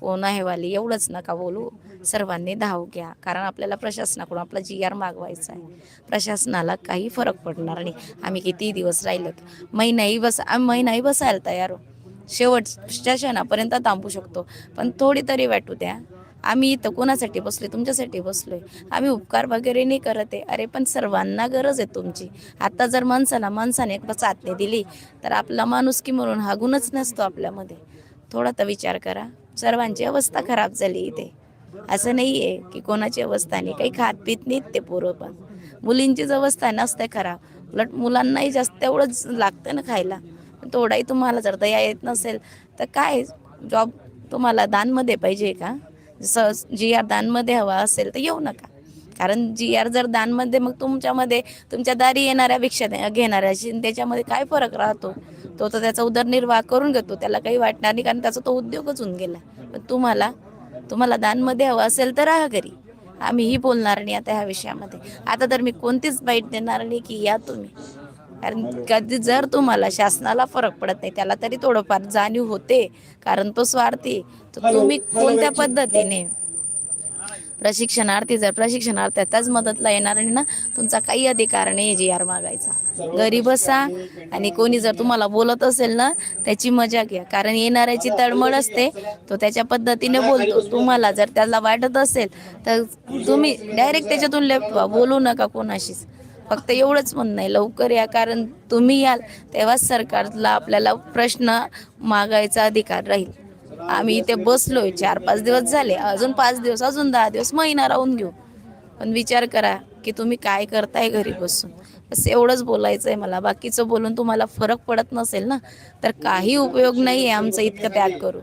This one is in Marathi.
कोण आहे वाली? एवढंच नका बोलू. सर्वांनी धाव घ्या. कारण आपल्याला प्रशासनाकडून आपला जी आर मागवायचा आहे. प्रशासनाला काही फरक पडणार नाही. आम्ही किती दिवस राहिलो महिनाही बस आम्ही महिनाही बसायला तयार. हो शेवटच्या क्षणापर्यंत थांबू शकतो. पण थोडी तरी वाटू द्या. आम्ही इथं कोणासाठी बसलोय? तुमच्यासाठी बसलोय. आम्ही उपकार वगैरे नाही करत आहे. अरे पण सर्वांना गरज आहे तुमची. आता जर माणसाला माणसाने एक साथ दिली तर आपला माणुसकी म्हणून हा गुणच नसतो आपल्यामध्ये. थोडा तर विचार करा. सर्वांची अवस्था खराब झाली इथे. असं नाही आहे की कोणाची अवस्था नाही. काही खात पित नाहीत ते पोरं पण. मुलींचीच अवस्था नसते खराब. उलट मुलांनाही जास्त तेवढंच लागतं ना खायला. पण थोडाही तुम्हाला जर दया येत नसेल तर काय जॉब तुम्हाला दानमध्ये पाहिजे का? जसं जी आर दानमध्ये हवा असेल तर येऊ नका. कारण जी आर जर दानमध्ये मग तुमच्यामध्ये तुमच्या दारी येणाऱ्या भिक्षा घेणाऱ्याशी आणि त्याच्यामध्ये काय फरक राहतो? तो तर त्याचा उदरनिर्वाह करून घेतो त्याला काही वाटणार नाही कारण त्याचा तो उद्योगच होऊन गेला. पण तुम्हाला तुम्हाला दानमध्ये हवं असेल तर राहा घरी. आम्हीही बोलणार नाही आता ह्या विषयामध्ये. आता तर मी कोणतीच बाईट देणार नाही की या तुम्ही. कारण कधी जर तुम्हाला शासनाला फरक पडत नाही त्याला तरी थोडंफार जाणीव होते कारण तो स्वार्थी तर तुम्ही कोणत्या पद्धतीने प्रशिक्षणार्थी जर प्रशिक्षणार्थ्याचाच मदतला येणार आणि ना तुमचा काही अधिकार नाही जी यार मागायचा. घरी बसा आणि कोणी जर तुम्हाला बोलत असेल ना त्याची मजा घ्या. कारण येणाऱ्याची तळमळ असते तो त्याच्या पद्धतीने बोलतो. तुम्हाला जर त्याला वाटत असेल तर तुम्ही डायरेक्ट त्याच्यातून लेफ्ट बोलू नका कोणाशीच. फक्त एवढंच म्हणणं आहे लवकर या. कारण तुम्ही याल तेव्हाच सरकारला आपल्याला प्रश्न मागायचा अधिकार राहील. आम्ही इथे बसलोय चार पाच दिवस झाले. अजून पाच दिवस अजून दहा दिवस महिना राहून घेऊ. पण विचार करा की तुम्ही काय करताय घरी बसून. बस एवढंच बोलायचं आहे मला. बाकीचं बोलून तुम्हाला फरक पडत नसेल ना तर काही उपयोग नाही आहे आमचा इतकं त्याग करून.